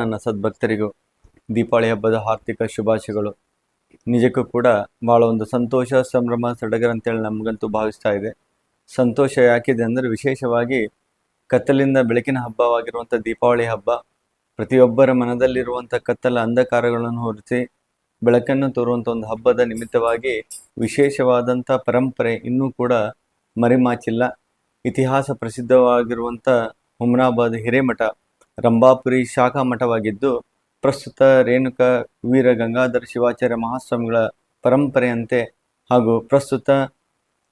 ನನ್ನ ಸದ್ಭಕ್ತರಿಗೂ ದೀಪಾವಳಿ ಹಬ್ಬದ ಆರ್ಥಿಕ ಶುಭಾಶಯಗಳು. ನಿಜಕ್ಕೂ ಕೂಡ ಭಾಳ ಒಂದು ಸಂತೋಷ, ಸಂಭ್ರಮ, ಸಡಗರ ಅಂತೇಳಿ ನಮಗಂತೂ ಭಾವಿಸ್ತಾ ಇದೆ. ಸಂತೋಷ ಯಾಕಿದೆ ಅಂದರೆ ವಿಶೇಷವಾಗಿ ಕತ್ತಲಿಂದ ಬೆಳಕಿನ ಹಬ್ಬವಾಗಿರುವಂಥ ದೀಪಾವಳಿ ಹಬ್ಬ, ಪ್ರತಿಯೊಬ್ಬರ ಮನದಲ್ಲಿರುವಂಥ ಕತ್ತಲ, ಅಂಧಕಾರಗಳನ್ನು ಹೊರಿಸಿ ಬೆಳಕನ್ನು ತೋರುವಂಥ ಒಂದು ಹಬ್ಬದ ನಿಮಿತ್ತವಾಗಿ ವಿಶೇಷವಾದಂಥ ಪರಂಪರೆ ಇನ್ನೂ ಕೂಡ ಮರೆಮಾಚಿಲ್ಲ. ಇತಿಹಾಸ ಪ್ರಸಿದ್ಧವಾಗಿರುವಂಥ ಹುಮ್ನಾಬಾದ್ ಹಿರೇಮಠ ರಂಭಾಪುರಿ ಶಾಖಾ ಮಠವಾಗಿದ್ದು, ಪ್ರಸ್ತುತ ರೇಣುಕ, ವೀರ ಗಂಗಾಧರ ಶಿವಾಚಾರ್ಯ ಮಹಾಸ್ವಾಮಿಗಳ ಪರಂಪರೆಯಂತೆ ಹಾಗೂ ಪ್ರಸ್ತುತ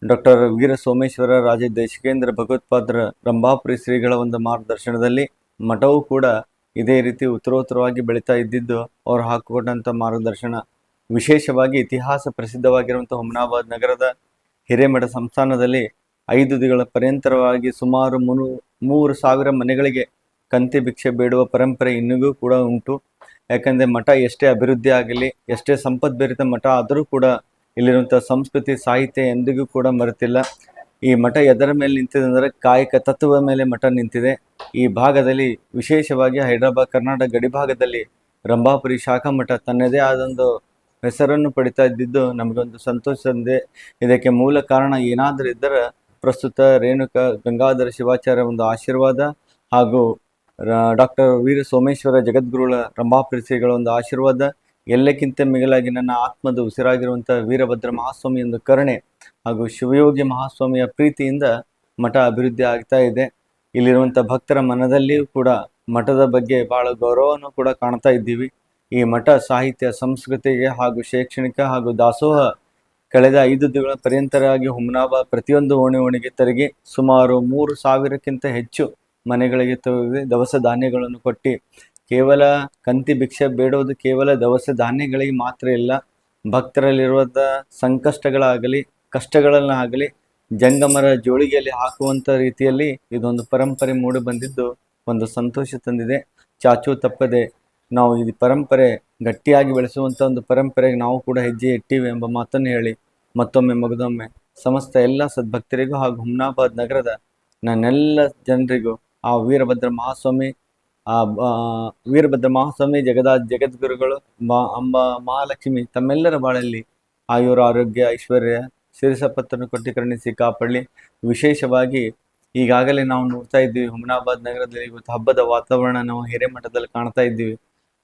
ಡಾಕ್ಟರ್ ವೀರ ಸೋಮೇಶ್ವರ ರಾಜ ದೇಶಿಕೇಂದ್ರ ಭಗವತ್ಪಾದರ ರಂಭಾಪುರಿ ಶ್ರೀಗಳ ಒಂದು ಮಾರ್ಗದರ್ಶನದಲ್ಲಿ ಮಠವೂ ಕೂಡ ಇದೇ ರೀತಿ ಉತ್ತರೋತ್ತರವಾಗಿ ಬೆಳೀತಾ ಇದ್ದಿದ್ದು, ಅವರು ಹಾಕಿಕೊಟ್ಟಂಥ ಮಾರ್ಗದರ್ಶನ. ವಿಶೇಷವಾಗಿ ಇತಿಹಾಸ ಪ್ರಸಿದ್ಧವಾಗಿರುವಂಥ ಹುಮನಾಬಾದ್ ನಗರದ ಹಿರೇಮಠ ಸಂಸ್ಥಾನದಲ್ಲಿ ಐದು ದಿನಗಳ ಪರ್ಯಂತರವಾಗಿ ಸುಮಾರು ಮುನ್ನೂ, ಮೂರು ಸಾವಿರ ಮನೆಗಳಿಗೆ ಕಂತಿ ಭಿಕ್ಷೆ ಬೇಡುವ ಪರಂಪರೆ ಇನ್ನಿಗೂ ಕೂಡ ಉಂಟು. ಯಾಕಂದರೆ ಮಠ ಎಷ್ಟೇ ಅಭಿವೃದ್ಧಿ ಆಗಲಿ, ಎಷ್ಟೇ ಸಂಪದ್ಭರಿತ ಮಠ ಆದರೂ ಕೂಡ ಇಲ್ಲಿರುವಂಥ ಸಂಸ್ಕೃತಿ, ಸಾಹಿತ್ಯ ಎಂದಿಗೂ ಕೂಡ ಮರೆತಿಲ್ಲ. ಈ ಮಠ ಎದರ ಮೇಲೆ ನಿಂತಿದೆ ಅಂದರೆ ಕಾಯಕ ತತ್ವದ ಮೇಲೆ ಮಠ ನಿಂತಿದೆ. ಈ ಭಾಗದಲ್ಲಿ ವಿಶೇಷವಾಗಿ ಹೈದರಾಬಾದ್, ಕರ್ನಾಟಕ ಗಡಿ ಭಾಗದಲ್ಲಿ ರಂಭಾಪುರಿ ಶಾಖಾ ಮಠ ತನ್ನದೇ ಆದೊಂದು ಹೆಸರನ್ನು ಪಡಿತಾ ಇದ್ದಿದ್ದು ನಮಗೊಂದು ಸಂತೋಷ ಇದಕ್ಕೆ ಮೂಲ ಕಾರಣ ಏನಾದರೂ ಇದ್ದರೆ ಪ್ರಸ್ತುತ ರೇಣುಕ ಗಂಗಾಧರ ಶಿವಾಚಾರ್ಯ ಒಂದು ಆಶೀರ್ವಾದ ಹಾಗೂ ಡಾಕ್ಟರ್ ವೀರ ಸೋಮೇಶ್ವರ ಜಗದ್ಗುರುಳ ರಂಭಾಪುರಿ ಶ್ರೀಗಳ ಒಂದು ಆಶೀರ್ವಾದ, ಎಲ್ಲಕ್ಕಿಂತ ಮಿಗಿಲಾಗಿ ನನ್ನ ಆತ್ಮದ ಉಸಿರಾಗಿರುವಂಥ ವೀರಭದ್ರ ಮಹಾಸ್ವಾಮಿ ಒಂದು ಕರುಣೆ ಹಾಗೂ ಶಿವಯೋಗಿ ಮಹಾಸ್ವಾಮಿಯ ಪ್ರೀತಿಯಿಂದ ಮಠ ಅಭಿವೃದ್ಧಿ ಆಗ್ತಾ ಇದೆ. ಇಲ್ಲಿರುವಂಥ ಭಕ್ತರ ಮನದಲ್ಲಿಯೂ ಕೂಡ ಮಠದ ಬಗ್ಗೆ ಬಹಳ ಗೌರವವನ್ನು ಕೂಡ ಕಾಣ್ತಾ ಇದ್ದೀವಿ. ಈ ಮಠ ಸಾಹಿತ್ಯ, ಸಂಸ್ಕೃತಿಗೆ ಹಾಗೂ ಶೈಕ್ಷಣಿಕ ಹಾಗೂ ದಾಸೋಹ ಕಳೆದ ಐದು ದಿನಗಳ ಪರ್ಯಂತರಾಗಿ ಹುಮ್ನಾಬ ಪ್ರತಿಯೊಂದು ಓಣಿ ಓಣಿಗೆ ತೆರಿಗೆ ಸುಮಾರು ಮೂರು ಸಾವಿರಕ್ಕಿಂತ ಹೆಚ್ಚು ಮನೆಗಳಿಗೆ ತೆಗೆದು ದವಸ ಧಾನ್ಯಗಳನ್ನು ಕೊಟ್ಟು, ಕೇವಲ ಕಂತಿ ಭಿಕ್ಷೆ ಬೇಡೋದು ಕೇವಲ ದವಸ ಧಾನ್ಯಗಳಿಗೆ ಮಾತ್ರ ಇಲ್ಲ ಭಕ್ತರಲ್ಲಿರುವಂಥ ಸಂಕಷ್ಟಗಳಾಗಲಿ, ಕಷ್ಟಗಳನ್ನಾಗಲಿ, ಜಂಗಮರ ಜೋಳಿಗೆಯಲ್ಲಿ ಹಾಕುವಂಥ ರೀತಿಯಲ್ಲಿ ಇದೊಂದು ಪರಂಪರೆ ಮೂಡಿ ಬಂದಿದ್ದು ಒಂದು ಸಂತೋಷ ತಂದಿದೆ. ಚಾಚು ತಪ್ಪದೆ ನಾವು ಈ ಪರಂಪರೆ ಗಟ್ಟಿಯಾಗಿ ಬೆಳೆಸುವಂಥ ಒಂದು ಪರಂಪರೆಗೆ ನಾವು ಕೂಡ ಹೆಜ್ಜೆ ಇಟ್ಟಿವೆ ಎಂಬ ಮಾತನ್ನು ಹೇಳಿ ಮತ್ತೊಮ್ಮೆ ಮಗದೊಮ್ಮೆ, ಸಮಸ್ತ ಎಲ್ಲ ಸದ್ಭಕ್ತರಿಗೂ ಹಾಗೂ ಹುಮ್ನಾಬಾದ್ ನಗರದ ನನ್ನೆಲ್ಲ ಜನರಿಗೂ ಆ ವೀರಭದ್ರ ಮಹಾಸ್ವಾಮಿ, ಆ ವೀರಭದ್ರ ಮಹಾಸ್ವಾಮಿ, ಜಗದಾ, ಜಗದ್ಗುರುಗಳು, ಮಾ, ಅಂಬ, ಮಹಾಲಕ್ಷ್ಮಿ ತಮ್ಮೆಲ್ಲರ ಬಾಳಲ್ಲಿ ಆಯುರ, ಆರೋಗ್ಯ, ಐಶ್ವರ್ಯ ಶಿರಸಪತ್ರನ್ನು ಕೊಟ್ಟಿಕರಣಿಸಿ ಕಾಪಾಡಲಿ. ವಿಶೇಷವಾಗಿ ಈಗಾಗಲೇ ನಾವು ನೋಡ್ತಾ ಇದ್ದೀವಿ, ಹುಮನಾಬಾದ್ ನಗರದಲ್ಲಿ ಇವತ್ತು ಹಬ್ಬದ ವಾತಾವರಣ ನಾವು ಹಿರೇಮಠದಲ್ಲಿ ಕಾಣ್ತಾ ಇದ್ದೀವಿ.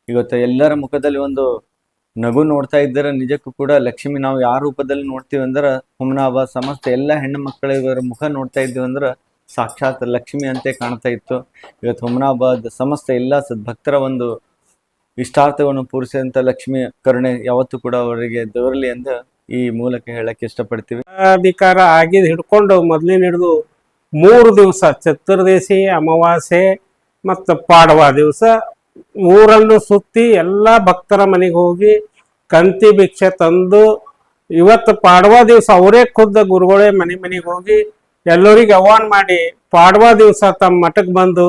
ಇವತ್ತು ಎಲ್ಲರ ಮುಖದಲ್ಲಿ ಒಂದು ನಗು ನೋಡ್ತಾ ಇದ್ದರೆ ನಿಜಕ್ಕೂ ಕೂಡ ಲಕ್ಷ್ಮಿ ನಾವು ಯಾವ ರೂಪದಲ್ಲಿ ನೋಡ್ತೀವಿ ಅಂದ್ರೆ ಹುಮನಾಬಾದ್ ಸಮಸ್ತ ಎಲ್ಲ ಹೆಣ್ಣು ಮಕ್ಕಳಿಗರ ಮುಖ ನೋಡ್ತಾ ಇದ್ದೀವಿ ಅಂದ್ರೆ ಸಾಕ್ಷಾತ್ ಲಕ್ಷ್ಮಿ ಅಂತೆ ಕಾಣ್ತಾ ಇತ್ತು. ಇವತ್ತು ಹುಮನಾಬಾದ್ ಸಮಸ್ತ ಎಲ್ಲ ಸದ್ಭಕ್ತರ ಒಂದು ಇಷ್ಟಾರ್ಥವನ್ನು ಪೂರಿಸಿದಂಥ ಲಕ್ಷ್ಮಿ ಕರುಣೆ ಯಾವತ್ತೂ ಕೂಡ ಅವರಿಗೆ ದೊರಲಿ ಅಂತ ಈ ಮೂಲಕ ಹೇಳಕ್ಕೆ ಇಷ್ಟಪಡ್ತೀವಿ. ಅಧಿಕಾರ ಆಗಿದ್ದು ಹಿಡ್ಕೊಂಡು ಮೊದಲಿನ ಹಿಡಿದು ಮೂರು ದಿವಸ ಚತುರ್ದಶಿ, ಅಮಾವಾಸ್ಯೆ ಮತ್ತು ಪಾಡವ ದಿವಸ ಊರನ್ನು ಸುತ್ತಿ ಎಲ್ಲ ಭಕ್ತರ ಮನೆಗೆ ಹೋಗಿ ಕಂತಿ ಭಿಕ್ಷೆ ತಂದು ಇವತ್ತು ಪಾಡವ ದಿವಸ ಅವರೇ ಖುದ್ದ ಗುರುಗಳೇ ಮನೆ ಮನೆಗೆ ಹೋಗಿ ಎಲ್ಲರಿಗೆ ಆಹ್ವಾನ ಮಾಡಿ ಪಾಡ್ವಾ ದಿವಸ ತಮ್ಮ ಮಠಕ್ಕೆ ಬಂದು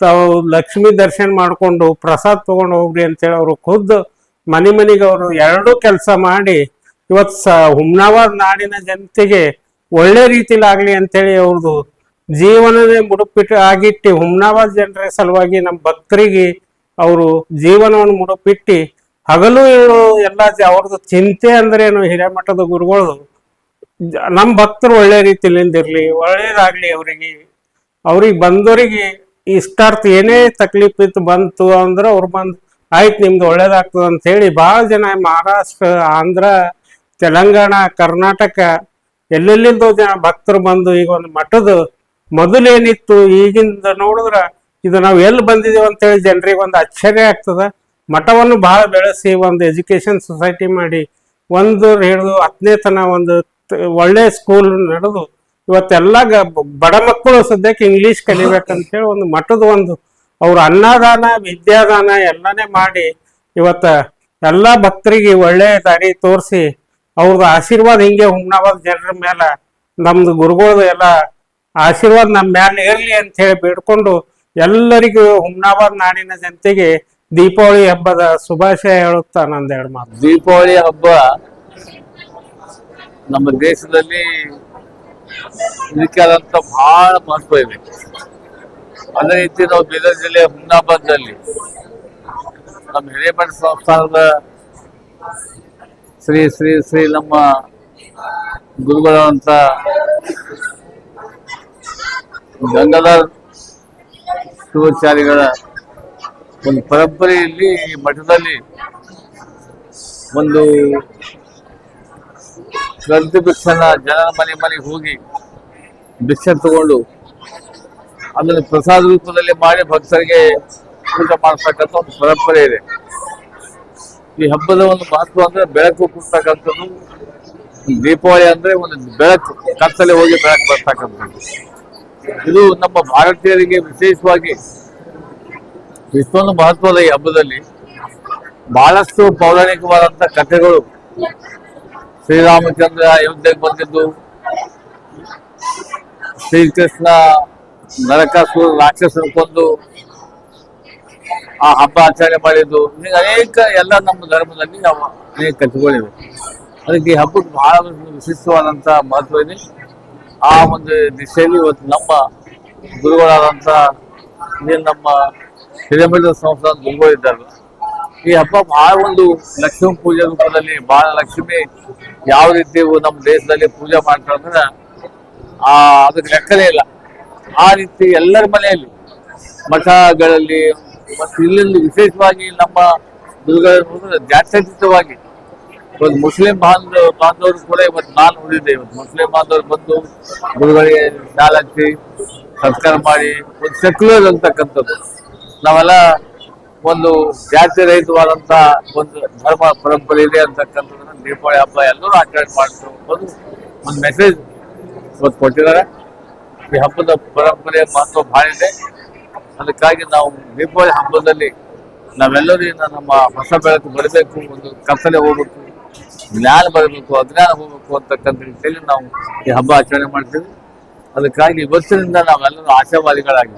ತಾವು ಲಕ್ಷ್ಮಿ ದರ್ಶನ ಮಾಡಿಕೊಂಡು ಪ್ರಸಾದ್ ತೊಗೊಂಡು ಹೋಗ್ರಿ ಅಂತೇಳಿ ಅವರು ಖುದ್ದು ಮನೆ ಮನೆಗೆ ಅವರು ಎರಡೂ ಕೆಲಸ ಮಾಡಿ ಇವತ್ತು ಸ ಹುಮ್ನಾಬಾದ್ ನಾಡಿನ ಜನತೆಗೆ ಒಳ್ಳೆ ರೀತಿಲಿ ಆಗ್ಲಿ ಅಂತೇಳಿ ಅವ್ರದ್ದು ಜೀವನನೇ ಮುಡುಪಿಟ್ಟು ಆಗಿಟ್ಟು ಹುಮ್ನಾಬಾದ್ ಜನರ ಸಲುವಾಗಿ ನಮ್ಮ ಭಕ್ತರಿಗೆ ಅವರು ಜೀವನವನ್ನು ಮುಡುಪಿಟ್ಟು ಹಗಲು ಎಲ್ಲ ಅವ್ರದ್ದು ಚಿಂತೆ ಅಂದ್ರೇನು ಹಿರೇಮಠದ ಗುರುಗಳು ನಮ್ಮ ಭಕ್ತರು ಒಳ್ಳೆ ರೀತಿಯಲ್ಲಿ ಇರ್ಲಿ, ಒಳ್ಳೇದಾಗ್ಲಿ ಅವರಿಗೆ. ಅವ್ರಿಗೆ ಬಂದವರಿಗೆ ಇಷ್ಟಾರ್ಥ ಏನೇ ತಕ್ಲೀಫ್ ಇತ್ತು ಬಂತು ಅಂದ್ರೆ ಅವ್ರು ಬಂದು, ಆಯ್ತು ನಿಮ್ದು ಒಳ್ಳೇದಾಗ್ತದೆ ಅಂತ ಹೇಳಿ ಭಾಳ ಜನ ಮಹಾರಾಷ್ಟ್ರ, ಆಂಧ್ರ, ತೆಲಂಗಾಣ, ಕರ್ನಾಟಕ, ಎಲ್ಲೆಲ್ಲಿಂದ ಜನ ಭಕ್ತರು ಬಂದು ಈಗ ಒಂದು ಮಠದ ಮೊದಲೇನಿತ್ತು, ಈಗಿಂದ ನೋಡಿದ್ರ ಇದು ನಾವು ಎಲ್ಲಿ ಬಂದಿದ್ದೀವಿ ಅಂತೇಳಿ ಜನರಿಗೆ ಒಂದು ಆಶ್ಚರ್ಯ ಆಗ್ತದ. ಮಠವನ್ನು ಬಹಳ ಬೆಳೆಸಿ ಒಂದು ಎಜುಕೇಶನ್ ಸೊಸೈಟಿ ಮಾಡಿ ಒಂದು ಹಿಡಿದು ಹತ್ತನೇ ತನ ಒಂದು ಒಳ್ಳೆ ಸ್ಕೂಲ್ ನಡೆದು ಇವತ್ತೆಲ್ಲ ಬಡ ಮಕ್ಕಳು ಸದ್ಯಕ್ಕೆ ಇಂಗ್ಲಿಷ್ ಕಲಿಬೇಕಂತೇಳಿ ಒಂದು ಮಠದ ಒಂದು ಅವ್ರ ಅನ್ನದಾನ, ವಿದ್ಯಾದಾನ ಎಲ್ಲಾನೇ ಮಾಡಿ ಇವತ್ತ ಎಲ್ಲ ಭಕ್ತರಿಗೆ ಒಳ್ಳೆ ದಾರಿ ತೋರಿಸಿ ಅವ್ರದ್ದು ಆಶೀರ್ವಾದ ಹಿಂಗೆ ಹುಮ್ನಾಬಾದ್ ಜನರ ಮೇಲೆ ನಮ್ದು ಗುರುಗಳದು ಎಲ್ಲ ಆಶೀರ್ವಾದ ನಮ್ಮ ಮೇಲೆ ಇರಲಿ ಅಂತ ಹೇಳಿ ಬೇಡ್ಕೊಂಡು ಎಲ್ಲರಿಗೂ ಹುಮ್ನಾಬಾದ್ ನಾಡಿನ ಜನತೆಗೆ ದೀಪಾವಳಿ ಹಬ್ಬದ ಶುಭಾಶಯ ಹೇಳುತ್ತಾ ನಂದೆರಡು ಮಾತು. ದೀಪಾವಳಿ ಹಬ್ಬ ನಮ್ಮ ದೇಶದಲ್ಲಿ ಇದಕ್ಕಾದಂತ ಬಹಳ ಮಹತ್ವ ಇದೆ. ಅದೇ ರೀತಿ ನಾವು ಬೀದರ್ ಜಿಲ್ಲೆಯ ಹುಮ್ನಾಬಾದ್ನಲ್ಲಿ ನಮ್ಮ ಹಿರೇಮಠ ಸಂಸ್ಥಾನದ ಶ್ರೀ ಶ್ರೀ ಶ್ರೀ ನಮ್ಮ ಗುರುಗಳಾದಂಥ ಗಂಗಾಧರ್ ಶಿವಾಚಾರ್ಯಗಳ ಒಂದು ಪರಂಪರೆಯಲ್ಲಿ ಮಠದಲ್ಲಿ ಒಂದು ಗಂಟು ಭಿಕ್ಷನ ಜನರ ಮನೆ ಮನೆಗೆ ಹೋಗಿ ಭಿಕ್ಷೆ ತಗೊಂಡು ಅದನ್ನು ಪ್ರಸಾದ ರೂಪದಲ್ಲಿ ಮಾಡಿ ಭಕ್ತರಿಗೆ ಊಟ ಮಾಡತಕ್ಕಂಥ ಒಂದು ಪರಂಪರೆ ಇದೆ. ಈ ಹಬ್ಬದ ಒಂದು ಮಹತ್ವ ಅಂದ್ರೆ ಬೆಳಕು ಕೊಡ್ತಕ್ಕಂಥದ್ದು ದೀಪಾವಳಿ ಅಂದ್ರೆ ಒಂದು ಬೆಳಕು, ಕತ್ತಲೆ ಹೋಗಿ ಬೆಳಕು ಬರ್ತಕ್ಕಂಥದ್ದು. ಇದು ನಮ್ಮ ಭಾರತೀಯರಿಗೆ ವಿಶೇಷವಾಗಿ ಇಷ್ಟೊಂದು ಮಹತ್ವದ ಈ ಹಬ್ಬದಲ್ಲಿ ಬಹಳಷ್ಟು ಪೌರಾಣಿಕವಾದಂತ ಕಥೆಗಳು ಶ್ರೀರಾಮಚಂದ್ರ ಅಯೋಧ್ಯೆಗೆ ಬಂದಿದ್ದು. ಶ್ರೀಕೃಷ್ಣ ನರಕಾಸುರ ರಾಕ್ಷಸ ಕೊಂದು ಆ ಹಬ್ಬ ಆಚರಣೆ ಮಾಡಿದ್ದು. ಹೀಗೆ ಅನೇಕ ಎಲ್ಲ ನಮ್ಮ ಧರ್ಮದಲ್ಲಿ ನಾವು ಅನೇಕ ಕಥೆಗಳಿವೆ ಅದಕ್ಕೆ ಈ ಹಬ್ಬಕ್ಕೆ ಬಹಳ ಒಂದು ವಿಶಿಷ್ಟವಾದಂತ ಮಹತ್ವ ಇದೆ. ಆ ಒಂದು ದಿಶೆಯಲ್ಲಿ ಇವತ್ತು ನಮ್ಮ ಗುರುಗಳಾದಂತ ನಮ್ಮ ಹಿರೇಮಠ ಸಂಸ್ಥಾನ ಗುರುಗಳಿದ್ದಾರಲ್ಲ ಈ ಹಬ್ಬ ಬಹಳ ಒಂದು ಲಕ್ಷ್ಮೀ ಪೂಜೆ ರೂಪದಲ್ಲಿ ಬಹಳ ಲಕ್ಷ್ಮಿ ಯಾವ ರೀತಿ ನಮ್ಮ ದೇಶದಲ್ಲಿ ಪೂಜೆ ಮಾಡ್ತಾರೆ ಅಂದ್ರೆ, ಆ, ಅದಕ್ಕೆ ಲೆಕ್ಕನೇ ಇಲ್ಲ. ಆ ರೀತಿ ಎಲ್ಲರ ಮನೆಯಲ್ಲಿ, ಮಠಗಳಲ್ಲಿ, ಮತ್ತು ಇಲ್ಲಿಂದ ವಿಶೇಷವಾಗಿ ನಮ್ಮ ಗುರುಗಳ ಜಾತ್ಯತೀತವಾಗಿ ಒಂದು ಮುಸ್ಲಿಂ ಬಾಂಧವ, ಬಾಂಧವರು ಕೂಡ ಇವತ್ತು ನಾನು ಉಳಿದಿದ್ದೆ ಇವತ್ತು ಮುಸ್ಲಿಂ ಬಾಂಧವರು ಬಂದು ಗುರುಗಳಿಗೆ ಶಾಲಚ್ಚಿ ಸಂಸ್ಕಾರ ಮಾಡಿ, ಒಂದು ಸೆಕ್ಯುಲರ್ ಅಂತಕ್ಕಂಥದ್ದು. ನಾವೆಲ್ಲ ಒಂದು ಜಾತಿ ರಹಿತವಾದಂಥ ಒಂದು ಧರ್ಮ ಪರಂಪರೆ ಇದೆ ಅಂತಕ್ಕಂಥದ್ದನ್ನ ದೀಪಾವಳಿ ಹಬ್ಬ ಎಲ್ಲರೂ ಆಚರಣೆ ಒಂದು ಒಂದು ಮೆಸೇಜ್ ಇವತ್ತು ಕೊಟ್ಟಿದ್ದಾರೆ. ಈ ಹಬ್ಬದ ಪರಂಪರೆ ಮಹತ್ವ ಭಾಳ ಇದೆ. ಅದಕ್ಕಾಗಿ ನಾವು ದೀಪಾವಳಿ ಹಬ್ಬದಲ್ಲಿ ನಾವೆಲ್ಲರೂ ನಮ್ಮ ಹೊಸ ಬೆಳಕು ಬರಬೇಕು, ಒಂದು ಕತ್ತಲೆ ಹೋಗ್ಬೇಕು, ಜ್ಞಾನ ಬರಬೇಕು, ಅಜ್ಞಾನ ಹೋಗ್ಬೇಕು ಅಂತಕ್ಕಂಥ ರೀತಿಯಲ್ಲಿ ನಾವು ಈ ಹಬ್ಬ ಆಚರಣೆ ಮಾಡ್ತೀವಿ. ಅದಕ್ಕಾಗಿ ಇವತ್ತಿನಿಂದ ನಾವೆಲ್ಲರೂ ಆಶಾವಾದಿಗಳಾಗಿ.